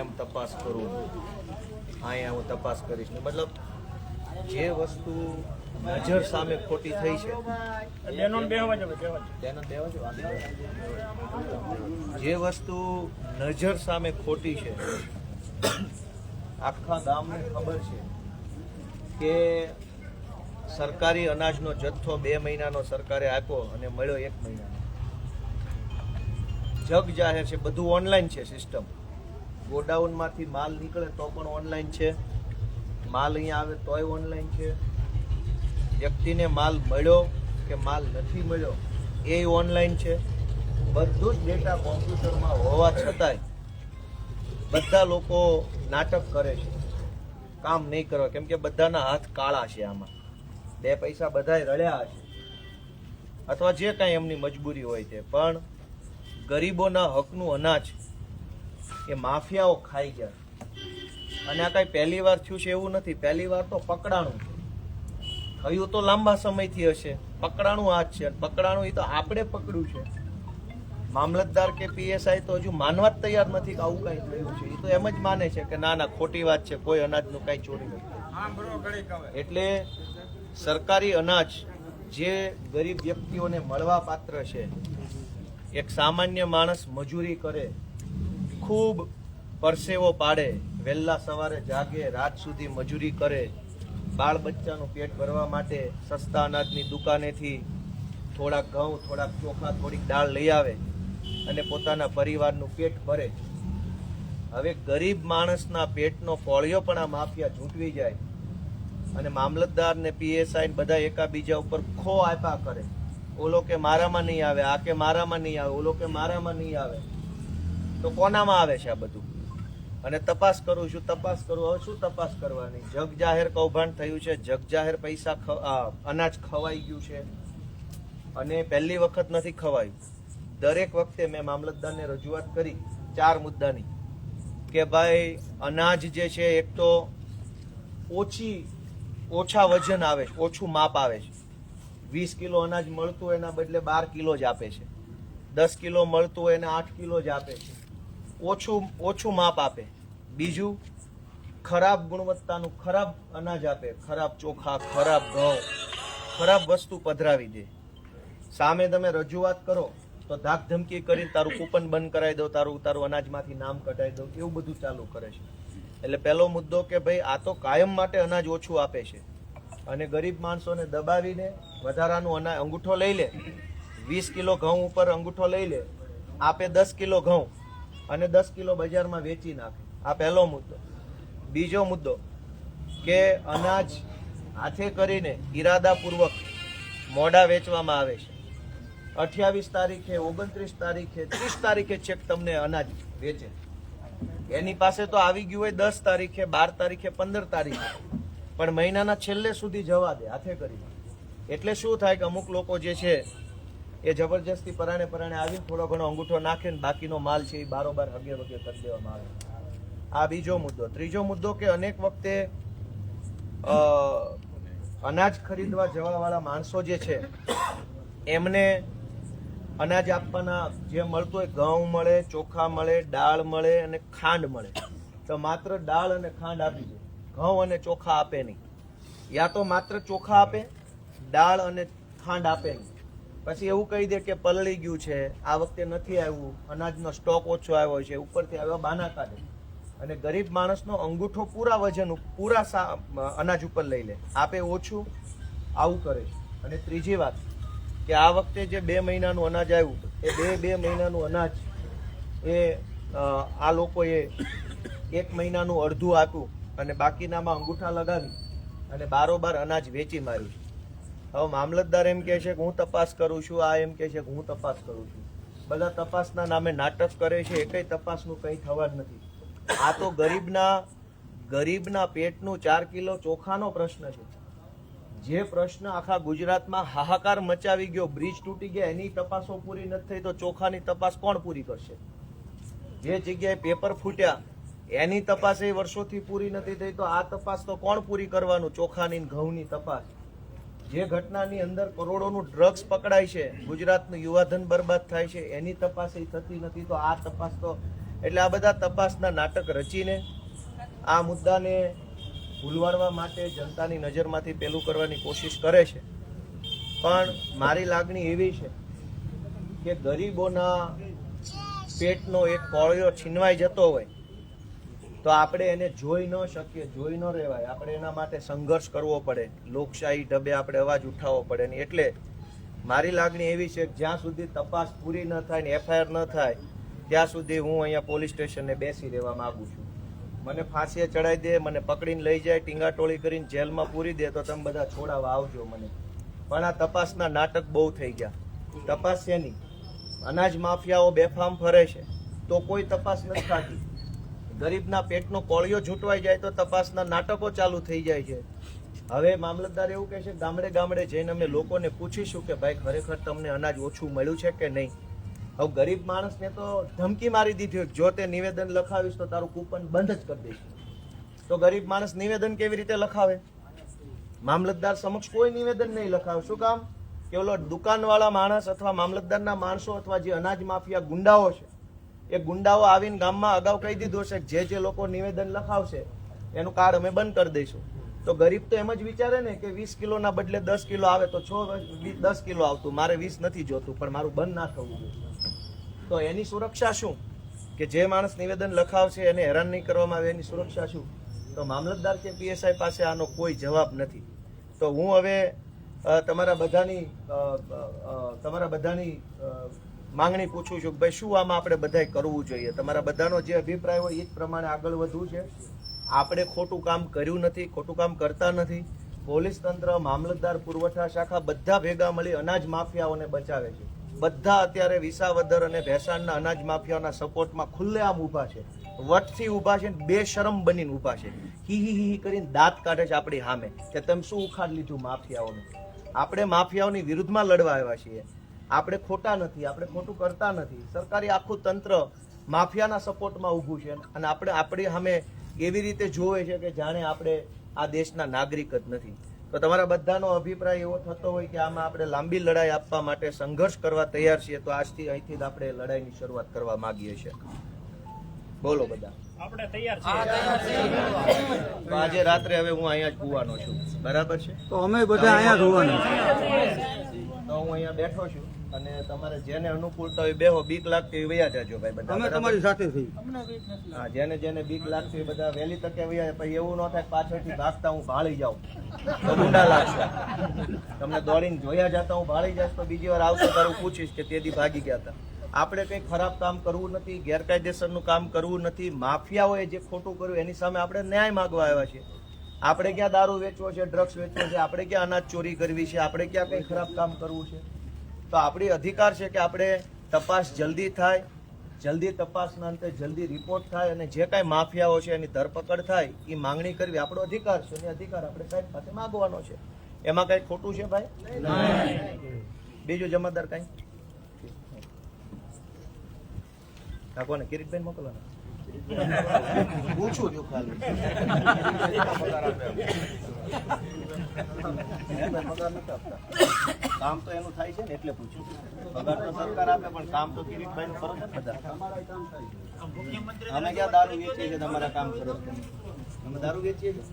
એમ તપાસ કરું અહીંયા હું તપાસ કરીશ ને. મતલબ જે વસ્તુ નજર સામે ખોટી થઈ છે. જે વસ્તુ નજર સામે ખોટી છે આખા ગામને ખબર છે કે સરકારી અનાજનો જથ્થો બે મહિનાનો સરકારે આપ્યો અને મળ્યો એક મહિનાનો. જગ જાહેર છે બધું ઓનલાઈન છે સિસ્ટમ ગોડાઉનમાંથી માલ નીકળે તો પણ ઓનલાઈન છે. માલ અહીંયા આવે તોય ઓનલાઈન છે. વ્યક્તિને માલ મળ્યો કે માલ નથી મળ્યો, એ ઓનલાઈન છે. બધું જ ડેટા કોમ્પ્યુટરમાં હોવા છતાંય બધા લોકો નાટક કરે છે. કામ નહીં કરવા કેમ કે બધાના હાથ કાળા છે આમાં. બે પૈસા બધાય રળ્યા હશે. અથવા જે કાંઈ એમની મજબૂરી હોય તે. પણ ગરીબોના હકનું અનાજ એ માફિયાઓ ખાઈ ગયા. અને આ કાંઈ પહેલી વાર થયું છે એવું નથી. પહેલી વાર તો પકડાણું થયું તો લાંબા સમયથી હશે. પકડાણું આ જ છે. પકડાણું એ તો આપણે પકડ્યું છે. મામલતદાર કે પીએસઆઈ તો હજુ માનવા જ તૈયાર નથી કે આવું કાંઈ થયું છે. એ તો એમ જ માને છે કે ના ના ખોટી વાત છે. કોઈ અનાજનું કાંઈ ચોરી નથી. એટલે સરકારી અનાજ જે ગરીબ વ્યક્તિઓને મળવા પાત્ર છે એક સામાન્ય માણસ મજૂરી કરે ખૂબ પરસેવો પાડે, વહેલા સવારે જાગે, રાત સુધી મજૂરી કરે, બાળ બચ્ચાનું પેટ ભરવા માટે સસ્તા અનાજની દુકાનેથી થોડાક ઘઉં, થોડાક ચોખા, થોડીક દાળ લઈ આવે અને પોતાના પરિવારનું પેટ ભરે. હવે ગરીબ માણસના પેટનો ફોળિયો પણ આ માફિયા ઝૂંટવી જાય અને મામલતદાર ને પીએસઆઈ બધા એકાબીજા ઉપર ખો આપ્યા કરે. ઓલો કે મારામાં નહીં આવે, આ કે મારામાં નહીં આવે, ઓલો કે મારામાં નહીં આવે. તો કોનામાં આવે છે આ બધું? અને તપાસ કરું છું, તપાસ કરું, હવે શું તપાસ કરવાની? જગ જાહેર કૌભાંડ થયું છે, જગ જાહેર પૈસા અનાજ ખવાઈ ગયું છે. અને પહેલી વખત નથી ખવાયું. દરેક વખતે મેં મામલતદારને રજૂઆત કરી, ચાર મુદ્દાની, કે ભાઈ, અનાજ જે છે, એક તો ઓછી, ઓછા વજન આવે છે, ઓછું માપ આવે છે. વીસ કિલો અનાજ મળતું એના બદલે બાર કિલો જ આપે છે. દસ કિલો મળતું એને આઠ કિલો જ આપે છે. ઓછું ઓછું માપ આપે. બીજું, ખરાબ ગુણવત્તાનું ખરાબ અનાજ આપે. ખરાબ ચોખા, ખરાબ ઘઉં, ખરાબ વસ્તુ પધરાવી દે. સામે તમે રજૂઆત કરો, તો ધાક ધમકી કરી તારું કૂપન બંધ કરાવી દો તારું તારું અનાજમાંથી નામ કઢાવી દો એવું બધું ચાલુ કરે છે. એટલે પહેલો મુદ્દો કે ભાઈ, આ તો કાયમ માટે અનાજ ઓછું આપે છે. અને ગરીબ માણસોને દબાવીને વધારાનું અનાજ, અંગૂઠો લઈ લે. વીસ કિલો ઘઉં ઉપર અંગૂઠો લઈ લે. આપે દસ કિલો ઘઉં. અને દસ કિલો બજારમાં વેચી નાખે. આ પહેલો મુદ્દો. બીજો મુદ્દો કે અનાજ હાથે કરીને ઈરાદાપૂર્વક મોડા વેચવામાં આવે છે. અઠ્યાવીસ તારીખે, ઓગણત્રીસ તારીખે, ત્રીસ તારીખે છેક તમને અનાજ વેચે. એની પાસે તો આવી ગયું હોય દસ તારીખે, બાર તારીખે, પંદર તારીખે. પણ મહિનાના છેલ્લે સુધી જવા દે, હાથે કરીને. એટલે શું થાય કે અમુક લોકો જે છે એ જબરજસ્તી પરાણે પરાણે આવીને થોડો ઘણો અંગૂઠો નાખે ને બાકીનો માલ છે એ બારોબાર હગે વગે કરી દેવામાં આવે. આ બીજો મુદ્દો. ત્રીજો મુદ્દો કે અનેક વખતે અનાજ ખરીદવા જવાવાળા માણસો જે છે, એમને અનાજ આપવાના જે મળતું હોય, ઘઉં મળે, ચોખા મળે, દાળ મળે અને ખાંડ મળે. તો માત્ર દાળ અને ખાંડ આપી દે. ઘઉં અને ચોખા આપે નહીં. યા તો માત્ર ચોખા આપે, દાળ અને ખાંડ આપે નહીં. પછી એવું કહી દે કે પલળી ગયું છે, આ વખતે નથી આવ્યું, અનાજનો સ્ટોક ઓછો આવ્યો છે, ઉપરથી આવ્યા બાના કાઢે. અને ગરીબ માણસનો અંગૂઠો પૂરા વજન, પૂરા અનાજ ઉપર લઈ લે. આપે ઓછું, આવું કરે અને ત્રીજી વાત, કે આ વખતે જે બે મહિનાનું અનાજ આવ્યું, એ બે બે મહિનાનું અનાજ એ આ લોકોએ એક મહિનાનું અડધું આપ્યું અને બાકીનામાં અંગૂઠા લગાવી અને બારોબાર અનાજ વેચી માર્યું હવે મામલતદાર એમ કહે છે કે હું તપાસ કરું છું, આ એમ કહે છે કે હું તપાસ કરું છું. બધા તપાસના નામે નાટક કરે છે, એકય તપાસનું કંઈ થવા જ નથી. આ તો ગરીબના ગરીબના પેટનું ચાર કિલો ચોખાનો પ્રશ્ન છે. જે પ્રશ્ન આખા ગુજરાતમાં હાહાકાર મચાવી ગયો, બ્રિજ તૂટી ગયા, એની તપાસો પૂરી નથી થઈ તો ચોખાની તપાસ કોણ પૂરી કરશે? જે જગ્યાએ પેપર ફૂટ્યા, એની તપાસ એ વર્ષોથી પૂરી નથી થઈ તો આ તપાસ તો કોણ પૂરી કરવાનું? ચોખાની ઘઉંની તપાસ. જે ઘટનાની અંદર કરોડોનું ડ્રગ્સ પકડાય છે, ગુજરાતનું યુવાધન બરબાદ થાય છે, એની તપાસ એ થતી નથી, તો આ તપાસ તો એટલે આ બધા તપાસના નાટક રચીને આ મુદ્દાને ભૂલવાડવા માટે જનતાની નજરમાંથી પેલું કરવાની કોશિશ કરે છે. પણ મારી લાગણી એવી છે કે ગરીબોના પેટનો એક કોળિયો છીનવાઈ જતો હોય તો આપણે એને જોઈ ન શકીએ, જોઈ ન રહેવાય. આપણે એના માટે સંઘર્ષ કરવો પડે. લોકશાહી ઢબે આપણે અવાજ ઉઠાવવો પડે ને એટલે મારી લાગણી એવી છે કે જ્યાં સુધી તપાસ પૂરી ન થાય ને એફઆઈઆર ન થાય, ત્યાં સુધી હું અહીંયા પોલીસ સ્ટેશને બેસી રહેવા માગું છું. મને ફાંસીએ ચડાવી દે, મને પકડીને લઈ જાય ટીંગાટોળી કરીને જેલમાં પૂરી દે, તો તમે બધા છોડાવવા આવજો મને. પણ આ તપાસના નાટક બહુ થઈ ગયા. તપાસ શેની? અનાજ માફિયાઓ બેફામ ફરે છે. તો કોઈ તપાસ નથી થતી. ગરીબના પેટનો કોળિયો છૂટવાઈ જાય તો તપાસના નાટકો ચાલુ થઈ જાય છે. હવે મામલતદાર એવું કહે છે, ગામડે ગામડે જઈને અમે લોકોને પૂછીશું કે ભાઈ, ખરેખર તમને અનાજ ઓછું મળ્યું છે કે નહીં? હવે ગરીબ માણસને તો ધમકી મારી દીધી જો તે નિવેદન લખાવીશ તો તારું કૂપન બંધ જ કરી દઈશ. તો ગરીબ માણસ નિવેદન કેવી રીતે લખાવે? મામલતદાર સમક્ષ કોઈ નિવેદન નહીં લખાવે. શું કામ? કે ઓલો દુકાનવાળા માણસ અથવા મામલતદારના માણસો અથવા જે અનાજ માફિયા ગુંડાઓ છે એ ગુંડાઓ આવીને ગામમાં અગાઉ કહી દીધું છે જે જે લોકો નિવેદન લખાવશે, એનું કાર્ડ અમે બંધ કરી દઈશું. તો ગરીબ તો એમ જ વિચારે ને કે વીસ કિલોના બદલે દસ કિલો આવે તો છ દસ કિલો આવતું. મારે વીસ નથી જોતું, પણ મારું બંધ ના થવું તો એની સુરક્ષા શું? કે જે માણસ નિવેદન લખાવશે એને હેરાન નહીં કરવામાં આવે એની સુરક્ષા શું? તો મામલતદાર કે પીએસઆઈ પાસે આનો કોઈ જવાબ નથી. તો હું હવે તમારા બધાની તમારા બધાની માંગણી પૂછું છું ભાઈ શું આમાં આપણે બધાએ કરવું જોઈએ? તમારા બધાનો જે અભિપ્રાય હોય એ જ પ્રમાણે આગળ વધવું છે. આપણે ખોટું કામ કર્યું નથી, ખોટું કામ કરતા નથી. પોલીસ તંત્ર, મામલતદાર, પુરવઠા શાખા બધા ભેગા મળી અનાજ માફિયાઓને બચાવે છે. બધા અત્યારે વિસાવદર અને ભેસાણના અનાજ માફિયાઓના સપોર્ટમાં ખુલ્લેઆમ ઊભા છે. વટથી ઊભા છે ને શરમ બનીને ઊભા છે. હી હી કરીને દાંત કાઢે છે આપણી સામે કે તમે શું ઉખાડ લીધું માફિયાઓનું? આપણે માફિયાઓની વિરુદ્ધમાં લડવા આવ્યા છીએ. આપણે ખોટા નથી આપણે ખોટું કરતા નથી. સરકારી આખું તંત્ર માફિયાના સપોર્ટમાં ઊભું છે અને આપણે આપણી સામે એવી રીતે જોવે છે કે જાણે આપણે આ દેશના નાગરિક જ નથી. તો તમારા બધાનો અભિપ્રાય એવો થતો હોય કે આમાં આપણે લાંબી લડાઈ આપવા માટે સંઘર્ષ કરવા તૈયાર છીએ તો આજથી અહીંથી જ આપણે લડાઈની શરૂઆત કરવા માંગીએ છીએ. બોલો બધા. આપણે તૈયાર છીએ. આજે રાત્રે હવે હું અહીંયા જ કુવાનો છું. બરાબર છે? તો અમે બધા અહીંયા જોવાના તો હું અહીંયા બેઠો છું. અને તમારે જેને અનુકૂળતા હોય બેહો બીક લાગતી હોય વયા જાજો ભાઈ બધા. અમે તમારી સાથે થઈ હા જેને જેને બીક લાગતી હોય બધા વહેલી તકે વયા. પછી એવું ન થાય પાછળથી ભાગતા હું ભાળી જાઉં. તો ગુંડા લાગશે. તમને દોડીને જોયા જતા હું ભાળી જાશ તો બીજી વાર આવશે તારું પૂછીશ કે તેથી ભાગી ગયા હતા. આપણે કંઈ ખરાબ કામ કરવું નથી ગેરકાયદેસરનું કામ કરવું નથી. માફિયાઓએ જે ખોટું કર્યું એની સામે આપણે ન્યાય માગવા આવ્યા છીએ. આપણે ક્યાં દારૂ વેચવો છે ડ્રગ્સ વેચવો છે આપણે ક્યાં અનાજ ચોરી કરવી છે આપણે ક્યાં કંઈ ખરાબ કામ કરવું છે? તો આપણી અધિકાર છે કે આપણે તપાસ જલ્દી થાય જલ્દી તપાસના અંતે જલ્દી રિપોર્ટ થાય અને જે કાંઈ માફિયાઓ છે એની ધરપકડ થાય એ માંગણી કરવી આપણો અધિકાર છે. અને અધિકાર આપણે સાહેબ પાસે માગવાનો છે. એમાં કાંઈ ખોટું છે ભાઈ? બીજું જમાદાર કાંઈ? આ કોને કિરીટભાઈ મોકલો ને પૂછું છું ખાલી. કામ તો એનું થાય છે ને, એટલે પૂછ્યું. પગાર તો સરકાર આપે, પણ કામ તો અમે ક્યાં દારૂ વેચીએ છીએ તમારા કામ કરો અમે દારૂ વેચીએ છીએ?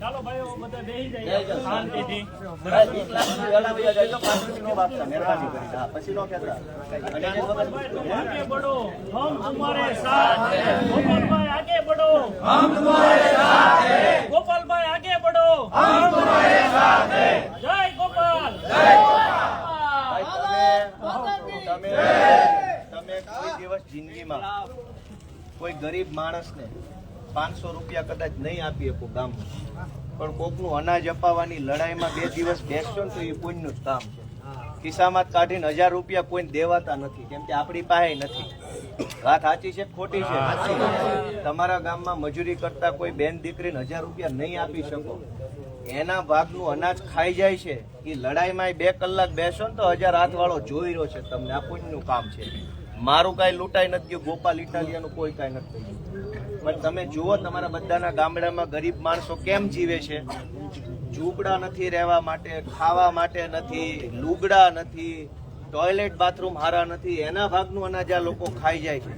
ચાલો ભાઈઓ બધા બેહી જાય. શાંતિથી. પછી નો કહેતા. આગે બડો હમ તમારે સાથ ગોપાલભાઈ આગે બડો હમ તમારે સાથ ગોપાલભાઈ આગે બડો હમ તમારે સાથ જય ગોપાલ. જય ગોપાલ. તમે તમે કોઈ દિવસ જિંદગીમાં કોઈ ગરીબ માણસને પાંચસો રૂપિયા કદાચ નહીં આપી શકો ગામમાં. પણ કોકનું અનાજ અપાવવાની લડાઈમાં બે દિવસ બેસશો ને તો એ પુણ્યનું જ કામ છે. ખિસ્સામાં કાઢીને હજાર રૂપિયા કોઈને દેવાતા નથી કેમ કે આપણી પાસે નથી. વાત સાચી છે ખોટી છે? તમારા ગામમાં મજૂરી કરતા કોઈ બેન દીકરીને હજાર રૂપિયા નહીં આપી શકો. એના ભાગનું અનાજ ખાઈ જાય છે. એ લડાઈમાં બે કલાક બેસો ને તો હજાર હાથ વાળો જોઈ રહ્યો છે તમને. આ પુણ્યનું કામ છે. મારું કાંઈ લૂંટાઈ નથી ગયું. ગોપાલ ઇટાલિયાનું કોઈ કાંઈ નથી પણ તમે જુઓ તમારા બધાના ગામડામાં ગરીબ માણસો કેમ જીવે છે? ઝૂંપડા નથી રહેવા માટે, ખાવા માટે નથી, લુગડા નથી ટોયલેટ બાથરૂમ હારા નથી, એના ભાગનું અનાજ આ લોકો ખાઈ જાય છે.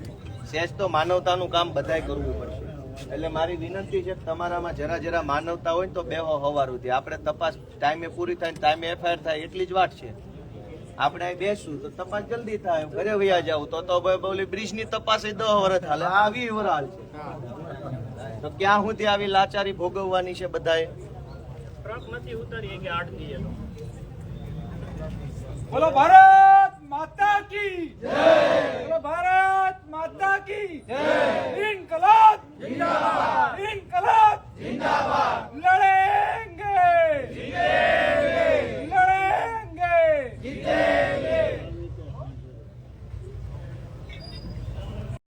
સેજ તો માનવતાનું કામ બધાય કરવું પડશે. એટલે મારી વિનંતી છે તમારામાં જરા જરા માનવતા હોય ને તો બેહો હવારુથી આપણે તપાસ ટાઈમે પૂરી થાય ને ટાઈમે એફઆઈઆર થાય, એટલી જ વાત છે. આપણે બેસું તો તપાસ જલ્દી થાય. ઘરે વયા જાવ તો તો ભાઈ બોલી બ્રિજની તપાસ એ દસ વર્ષ હાલે. આ વી હાલ છે. તો ક્યાં સુધી આવી લાચારી ભોગવવાની છે બધાએ? ટ્રક નથી ઉતરી કે આઠ એનો. બોલો ભારત માતા કી જય. બોલો ભારત માતા કી જય. ઇન્કલાબ જિંદાબાદ.